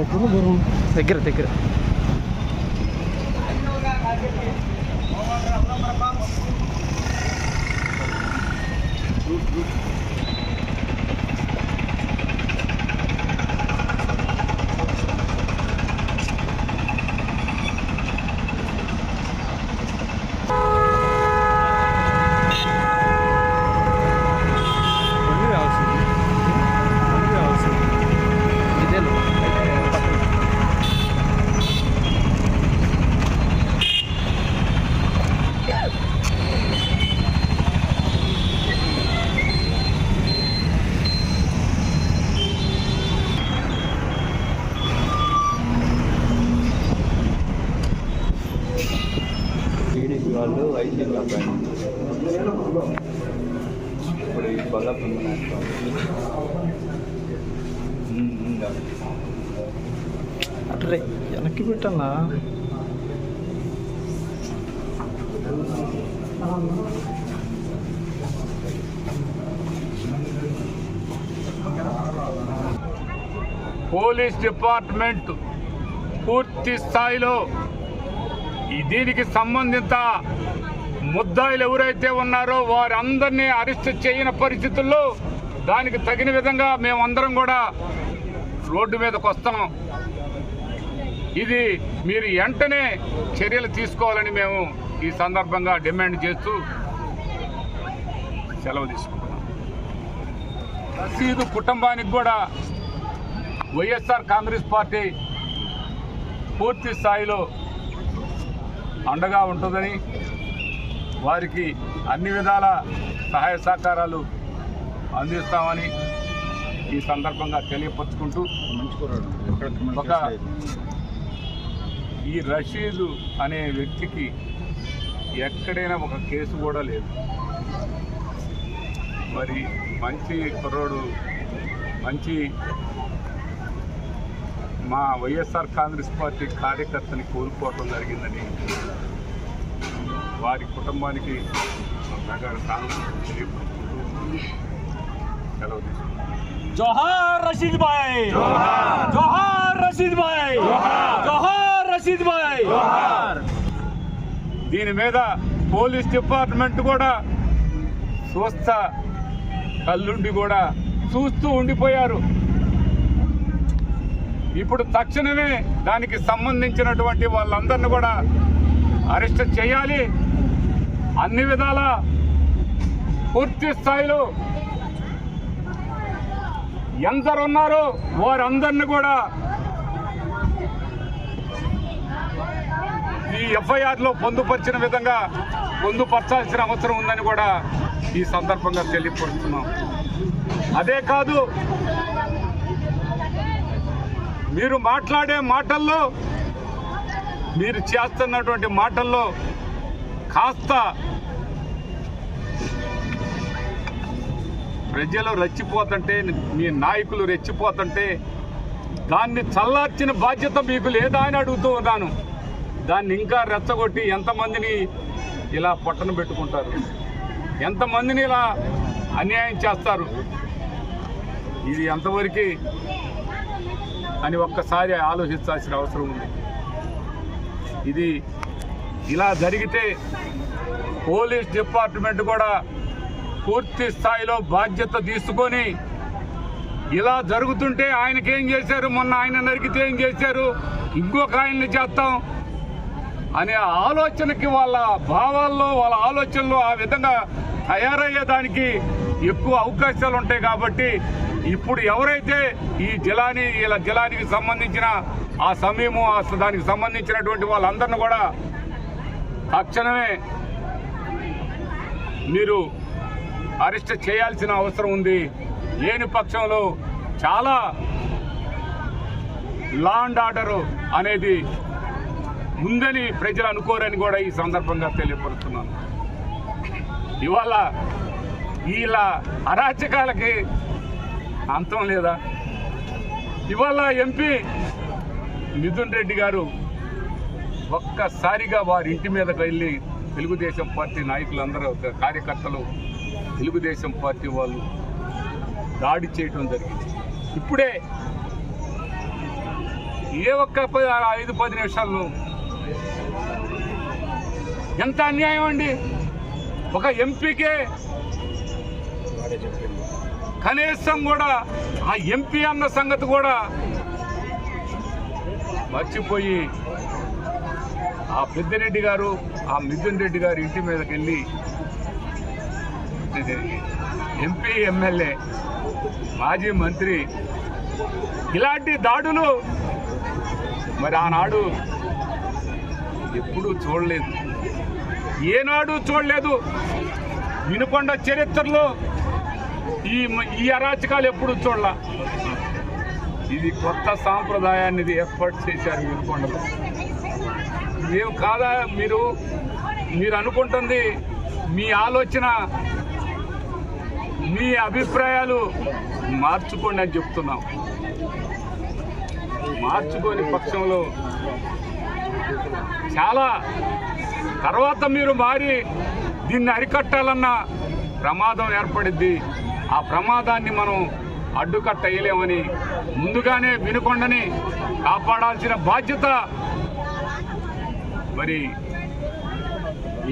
పట్టుకుని దూరం దగ్గర దగ్గర. బండి ఇప్పుడు ఈ బల్లప్ప అట్రే వెనక్కి పెట్టన్నా పోలీస్ డిపార్ట్మెంట్ పూర్తి స్థాయిలో ఈ దీనికి సంబంధిత ముద్దాయిలు ఎవరైతే ఉన్నారో వారందరినీ అరెస్ట్ చేయని పరిస్థితుల్లో దానికి తగిన విధంగా మేమందరం కూడా రోడ్డు మీదకు వస్తాం ఇది మీరు వెంటనే చర్యలు తీసుకోవాలని మేము ఈ సందర్భంగా డిమాండ్ చేస్తూ సెలవు తీసుకుంటున్నాం. రసీదు కుటుంబానికి కూడా వైఎస్ఆర్ కాంగ్రెస్ పార్టీ పూర్తి స్థాయిలో అండగా ఉంటుందని వారికి అన్ని విధాల సహాయ సహకారాలు అందిస్తామని ఈ సందర్భంగా తెలియపరుచుకుంటూ ఒక ఈ రషీదు అనే వ్యక్తికి ఎక్కడైనా ఒక కేసు కూడా లేదు. మరి మంచి కుర్రోడు మంచి మా వైఎస్ఆర్ కాంగ్రెస్ పార్టీ కార్యకర్తని కోల్పోవటం జరిగిందని వారి కుటుంబానికి సెలవు జోహార్ రషీద్ భాయ్! జోహార్! రషీద్ భాయ్! జోహార్! రషీద్ భాయ్! దీని మీద పోలీస్ డిపార్ట్మెంట్ కూడా చూస్తా కళ్ళుండి కూడా చూస్తూ ఉండిపోయారు. ఇప్పుడు తక్షణమే దానికి సంబంధించినటువంటి వాళ్ళందరిని కూడా అరెస్ట్ చేయాలి. అన్ని విధాల పూర్తి స్థాయిలో ఎందరున్నారో వారందరిని కూడా ఈ ఎఫ్ఐఆర్లో పొందుపరిచిన విధంగా పొందుపరచాల్సిన అవసరం ఉందని కూడా ఈ సందర్భంగా తెలియపరుస్తున్నాం. అదే కాదు మీరు మాట్లాడే మాటల్లో మీరు చేస్తున్నటువంటి మాటల్లో కాస్త. ప్రజలు రెచ్చిపోతుంటే మీ నాయకులు రెచ్చిపోతుంటే దాన్ని చల్లార్చిన బాధ్యత మీకు లేదా అని అడుగుతూ ఉన్నాను. దాన్ని ఇంకా రెచ్చగొట్టి ఎంతమందిని ఇలా పొట్టను పెట్టుకుంటారు? ఎంతమందిని ఇలా అన్యాయం చేస్తారు? ఇది ఎంతవరకు అని ఒక్కసారి ఆలోచించాల్సిన అవసరం ఉంది. ఇది ఇలా జరిగితే పోలీస్ డిపార్ట్మెంట్ కూడా పూర్తి స్థాయిలో బాధ్యత తీసుకొని ఇలా జరుగుతుంటే ఆయనకి ఏం చేశారు? మొన్న ఆయన నరికితే ఏం చేశారు? ఇంకొక ఆయన్ని చేస్తాం అనే ఆలోచనకి వాళ్ళ భావాల్లో వాళ్ళ ఆలోచనలో ఆ విధంగా తయారయ్యేదానికి ఎక్కువ అవకాశాలు ఉంటాయి కాబట్టి ఇప్పుడు ఎవరైతే ఈ జిలాని ఇలా జిలానికి సంబంధించిన ఆ సమయము ఆ దానికి సంబంధించినటువంటి వాళ్ళందరిని కూడా తక్షణమే మీరు అరెస్ట్ చేయాల్సిన అవసరం ఉంది. లేని పక్షంలో చాలా లా అండ్ ఆర్డర్ అనేది ఉందని ప్రజలు అనుకోరని కూడా ఈ సందర్భంగా తెలియపరుస్తున్నాను. ఇవాళ ఇలా అరాచకాలకి అంతం లేదా? ఇవాళ ఎంపీ మిథున్ రెడ్డి గారు ఒక్కసారిగా వారి ఇంటి మీదకి వెళ్ళి తెలుగుదేశం పార్టీ నాయకులందరూ కార్యకర్తలు తెలుగుదేశం పార్టీ వాళ్ళు దాడి చేయటం జరిగింది. ఇప్పుడే ఏ ఒక్క ఐదు పది నిమిషాల్లో ఎంత అన్యాయం అండి? ఒక ఎంపీకే కనీసం కూడా ఆ ఎంపీ అన్న సంగతి కూడా మర్చిపోయి ఆ పెద్దిరెడ్డి గారు ఆ మిథున్ రెడ్డి గారు ఇంటి మీదకి వెళ్ళి ఎంపీ ఎమ్మెల్యే మాజీ మంత్రి ఇలాంటి దాడులు మరి ఆనాడు ఎప్పుడూ చూడలేదు. ఏనాడు చూడలేదు. వినుకొండ చరిత్రలో ఈ ఈ అరాచకాలు ఎప్పుడు చూడాల. ఇది కొత్త సాంప్రదాయాన్ని ఇది ఏర్పాటు చేశారు వినుకొండలో. మేము కాదా మీరు మీరు అనుకుంటుంది మీ ఆలోచన మీ అభిప్రాయాలు మార్చుకోండి అని చెప్తున్నాం. మార్చుకోని పక్షంలో చాలా తర్వాత మీరు మారి దీన్ని అరికట్టాలన్న ప్రమాదం ఏర్పడిద్ది. ఆ ప్రమాదాన్ని మనం అడ్డుకట్టయ్యలేమని ముందుగానే వినుకొండని కాపాడాల్సిన బాధ్యత. మరి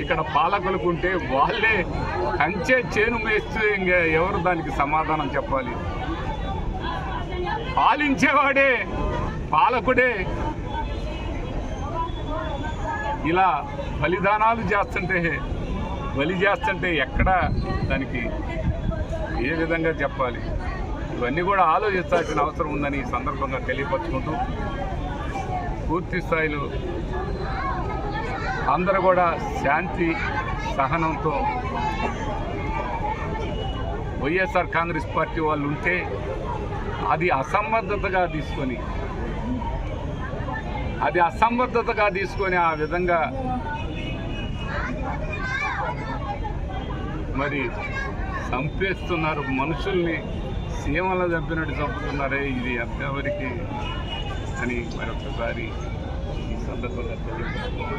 ఇక్కడ పాలకులకు ఉంటే వాళ్ళే కంచే చేను మేస్తూ ఇంకా ఎవరు దానికి సమాధానం చెప్పాలి? పాలించేవాడే పాలకుడే. ఇలా బలిదానాలు చేస్తుంటే బలి చేస్తుంటే ఎక్కడ దానికి ఏ విధంగా చెప్పాలి? ఇవన్నీ కూడా ఆలోచించాల్సిన అవసరం ఉందని ఈ సందర్భంగా తెలియపరుచుకుంటూ పూర్తి స్థాయిలో అందరూ కూడా శాంతి సహనంతో వైఎస్ఆర్ కాంగ్రెస్ పార్టీ వాళ్ళు ఉంటే అది అసంబద్ధతగా తీసుకొని అది అసంబద్ధతగా తీసుకొని ఆ విధంగా మరి చంపేస్తున్నారు మనుషుల్ని సీమలో చంపినట్టు చంపుతున్నారే ఇది ఎంతవరకు అని మరొకసారి ఈ సందర్భంగా తెలియజేస్తున్నాను